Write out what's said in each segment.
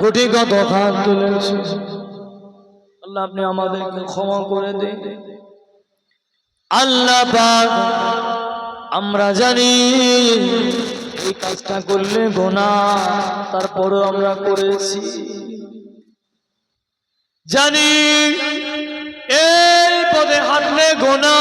গুটি কত হাত তুলেছি। আল্লাহ আপনি আমাদেরকে ক্ষমা করে দিন। আল্লাহ পাক আমরা জানি এই কাজটা করলে গোনা তারপরও আমরা করেছি। জানি এই পথে হাঁটলে গোনা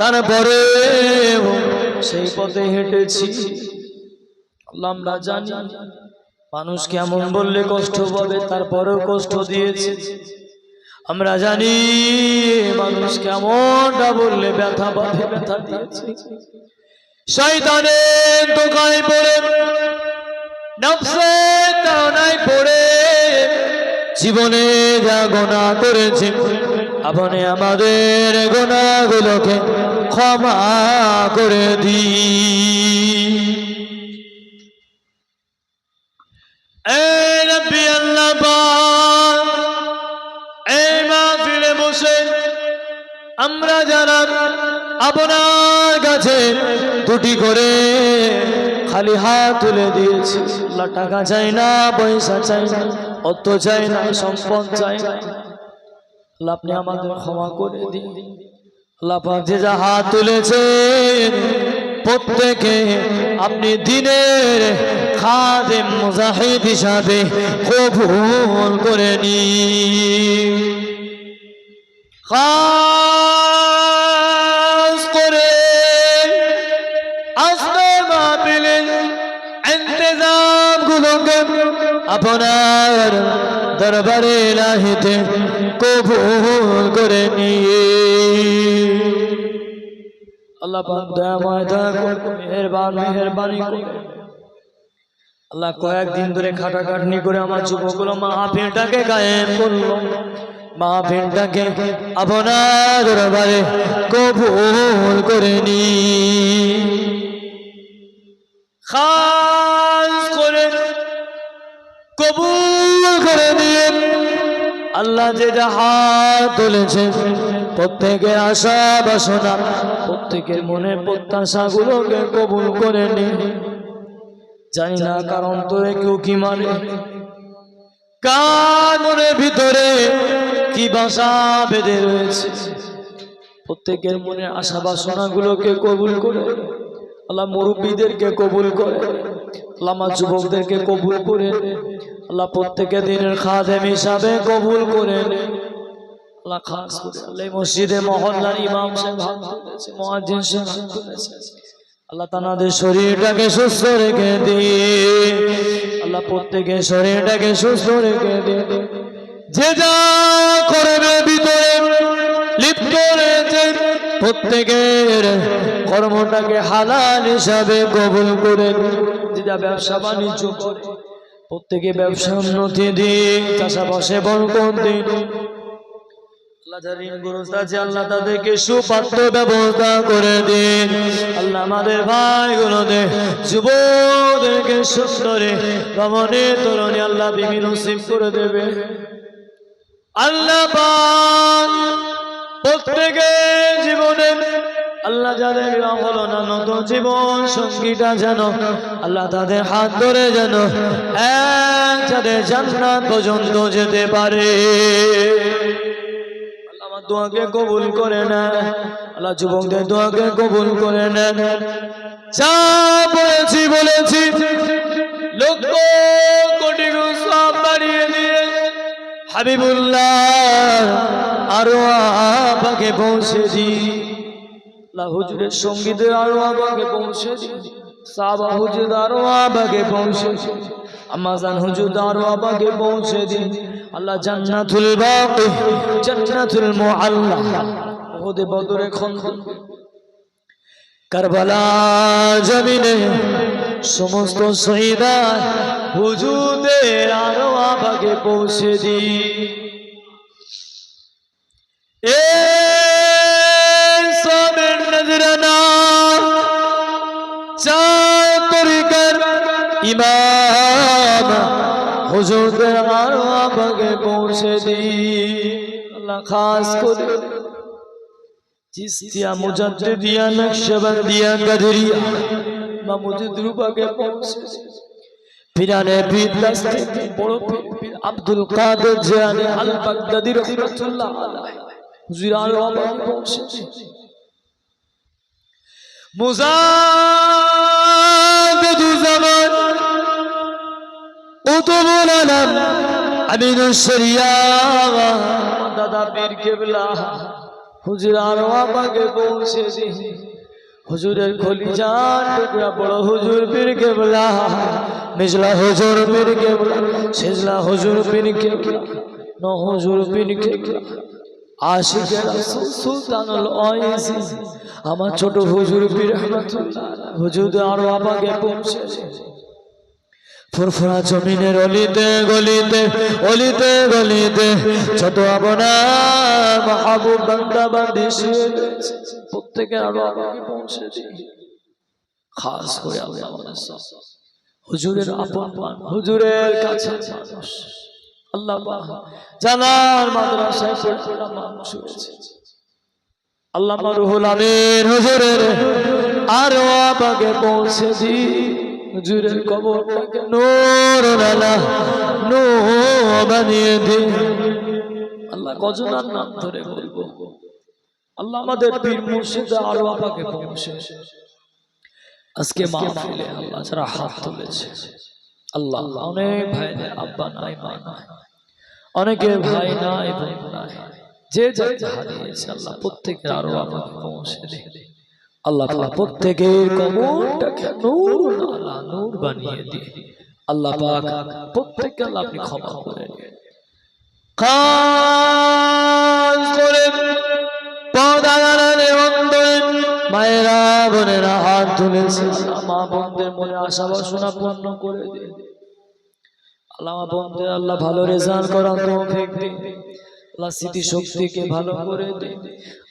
তারপরে সেই পথে হেঁটেছি। আল্লাহ আমরা জানি। মানুষ কেমন বললে কষ্ট পাবে তারপরেও কষ্ট দিয়েছে। আমরা জানি মানুষ কেমনটা বললে ব্যথা পাবে ব্যথা দিয়েছে। শয়তানের দোকায় পড়ে পড়ে জীবনে যা গোনা করেছে আপনি আমাদের গোনাগুলোকে ক্ষমা করে দিই আমরা যারা আপনার কাছে দুটি করে খালি হাত তুলে দিয়েছি। আল্লাহ চাই না, পয়সা চাই না, অর্থ চাই না, সম্পদ চাই না। আল্লাহ আপনি আমাদের ক্ষমা করে দিন। আল্লাহ যে যা হাত তুলেছে প্রত্যেকে আপনি দিনের খাদেম মুজাহিদ হিসাবে কবুল করে খাস করে আপনার দরবারে লাহিতে কবুল করে নিয়ে আল্লাহ পাক দয়াময় দয়া আল্লাহ কয়েকদিন ধরে খাটাখাটনি করে আমার যুবকগুলো করল। আপনার দরবারে কবুল করে নি। খাস করে কবুল আল্লাহ যেটা হাত তুলেছে, প্রত্যেকের আশা বাসনা, প্রত্যেকের মনের প্রত্যাশাগুলোকে কবুল করে নিন জানি না কারণ অন্তরে কেউ কি মানে কার মনের ভিতরে কি বাসা বেঁধে রয়েছে। প্রত্যেকের মনে আশা বাসনা গুলোকে কবুল করে, আল্লাহ মুরব্বীদেরকে কবুল করে, আল্লাহ যুবকদেরকে কবুল করে আল্লাহ প্রত্যেকের দিনের খাদেম হিসাবে কবুল করে। আল্লাহ মসজিদে আল্লাহ তানাদের শরীরটাকে সুস্থ রেখে আল্লাহ শরীরটাকে সুস্থ রেখে যে যা লিপ্ত প্রত্যেকের কর্মটাকে হালাল হিসাবে কবুল করে যে যা ব্যবসা বাণিজ্য করে প্রত্যেকে ব্যবসা উন্নতি দিন চাষাবাসে বরকত দিন। আল্লাহ তাদেরকে সুপাত্র ব্যবস্থা করে দিন। আল্লাহ আমাদের ভাইগুলোদের যুবদেরকে সুন্দরে ভবনে তরণী আল্লাহ বিভিন্ন করে দেবে। আল্লাহ প্রত্যেকের জীবনে আল্লাহ যাদের না নতুন জীবন সঙ্গীটা যেন আল্লাহ তাদের হাত ধরে যেন এক যাদের জান্নাত পর্যন্ত যেতে পারে আমার দোয়াকে কবুল করে নেন আল্লাহ যুবকদের কবুল করে বলেছি বলেছি হাবিবুল্লাহ আরও আপাকে পৌঁছে দি আল্লাহ হুজুরের সঙ্গীতের আরও আপাকে পৌঁছে সাবা হুজুর আরও আপাকে পৌঁছে আমাজান হুজুর আরও আপাকে পৌঁছে দি আল্লাহ জান্নাতুল বাকি জান্নাতুল মুআল্লা ওহদে বদরে খন্দন কারবালা জমিনে সমস্ত শহীদা হুজুদের আরও আবাগে পৌঁছে দি এ ইমাম। হুজুরদের আরও আবাগে পৌঁছে দি আল্লাহ খাস করে। চিস্তিয়া মুজাদ্দিদিয়া নকশবন্দিয়া গদরিয়া মামুদ রূপাকে পৌঁছে ফিরানে পীর দস্তে বড় পীর Abdul Qadir Jilani al Baghdadi রাহমাতুল্লাহ আলাইহি। হুজুর আরও আবাগে পৌঁছে মুজাদ্দিদ জামান উতুবুল আলম আমিনুল শরিয়া। দাদা পীর কেবলা, হুজুর আরও আমাকে হুজুরের খলিজান টুকরা বড় হুজুর পীর কেবলা নিজলা হুজুর পীর কেবলা, সেজলা হুজুর পীর কেবলা, ন হুজুর পীর কেবলা। আশিকের আমার ছোট হুজুর পীর হুজুর আরও আমাকে পৌঁছেছে। ফুরফুরা জমিনের অলিতে গলিতে অলিতে গলিতে ছোট আবনা মাহবুব প্রত্যেকের আরও আমাকে পৌঁছে খাস করে আমি আমাদের হুজুরের আপন মান হুজুরের কাছে মানুষ। আল্লাহ জানার মাদ্রাসায় রুহুল আল্লাহ নাম ধরে বলব। আল্লাহ আমাদের পীর মুর্শিদ আরও আমাকে পৌঁছে। আজকে আল্লাহ যারা হাত তুলেছে। আল্লাহ অনেক ভাই আব্বা নাই মা নাই। অনেকের ভাই নাই বোন নাই। যে হারিয়েছে আল্লাহ প্রত্যেকের আরও আমাকে পৌঁছে দে। আল্লাহ প্রত্যেকের কবরটাকে নূর নূর বানিয়ে দি। আল্লাহ পাক প্রত্যেককে আল্লাহ আপনি ক্ষমা করে দিন মায়েরা বোনেরা, হাত তুলেছে। মা বোনদের মনে আশা বাসনা পূর্ণ করে দিন আল্লাহ বোনদের, আল্লাহ ভালো রেজাল্ট করা তৌফিক দিন আল্লাহ স্মৃতি শক্তিকে ভালো করে দিন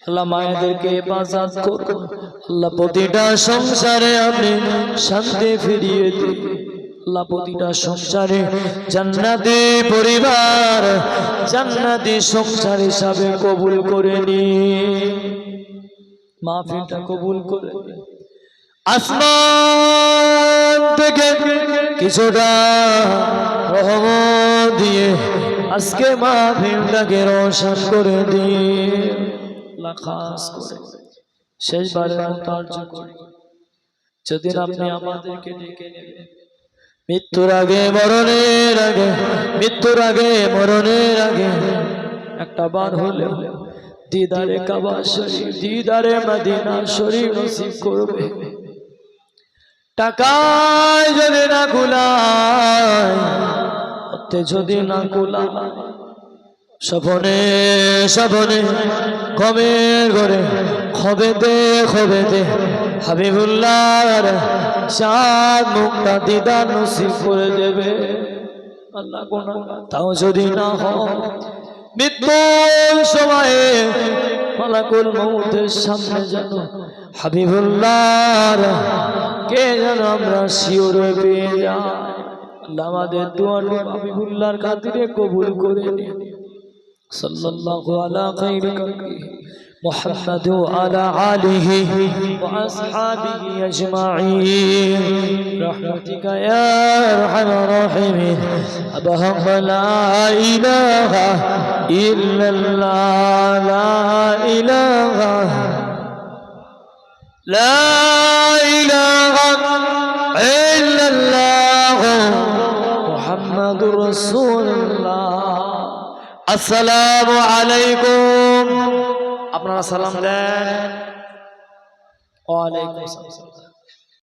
আল্লাহ মায়েদেরকে হেফাজত করুন। আল্লাহ প্রতিটা সংসারে আপনি শান্তি ফিরিয়ে দিন। আল্লাহ প্রতিটা সংসারে জান্নাতি পরিবার, জান্নাতি সংসার হিসাবে কবুল করে নি মাহফিলটা কবুল করে আসমান থেকে কিছুটা রহমত দিয়ে আজকে মাহফিলটাকে রোশন করে দিয়ে আল্লাহ খাস করে। শেষবারের মতো আর্য করি। যেদিন আপনি আমাদেরকে ডেকে নেবেন। মৃত্যুর আগে মরণের আগে মৃত্যুর আগে মরণের আগে। একটা বার হলেও দিদারে কাবা শরীফ, দিদারে মদিনা শরীফ নসিব করবে। টাকায় যদি না কুলায় যদি না কুলায় সপনে সপনে কমে করে খবেতে খবেতে হাবিবুল্লাহ চাঁদ মুখটা দিদা নসিব করে দেবে। আল্লাহ তাও যদি না হয় মৃত্যুর সময়ে মালাকুল মৌতের সামনে যেন হাবিবুল্লাহ কে যেন আমরা শিওরে পেয়ে যাই আল্লাহ আমাদের দোয়ার হাবিবুল্লাহর খাতিরে কবুল করে নিন صلى الله على خير خلقه محمد وعلى آله وأصحابه أجمعين برحمتك يا أرحم الراحمين أبهم لا إله إلا الله لا إله لا إله إلا الله محمد رسول الله আসসালামু আলাইকুম আপনারা সালাম দেন ওয়ালাইকুম আসসালাম